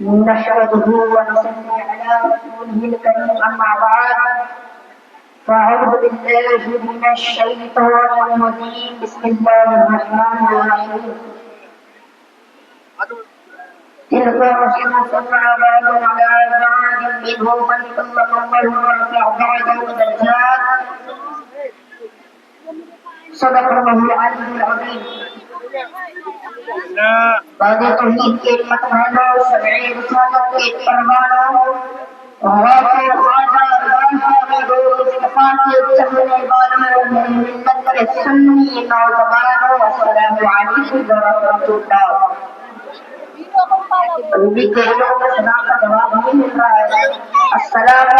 نشهده ونصلي على رسوله الكريم أما بعد فأعوذ بالله من الشيطان الرجيم. بسم الله الرحمن الرحيم. تلك الرسل صلى بعض على بعض منهم من كلم الله ورفع بعضه درجات صدق الله العلي العظيم. बाबा तौहीद के मतवाना सदैव स्वागत के परवाना हवाए खाजा रजान में दो मुस्तफ़ा के चलने बाद में मिम्मत पर सुन्नी नौजवानों अस्सलाम वालेकुम जवाब नहीं मिल है अस्सलाम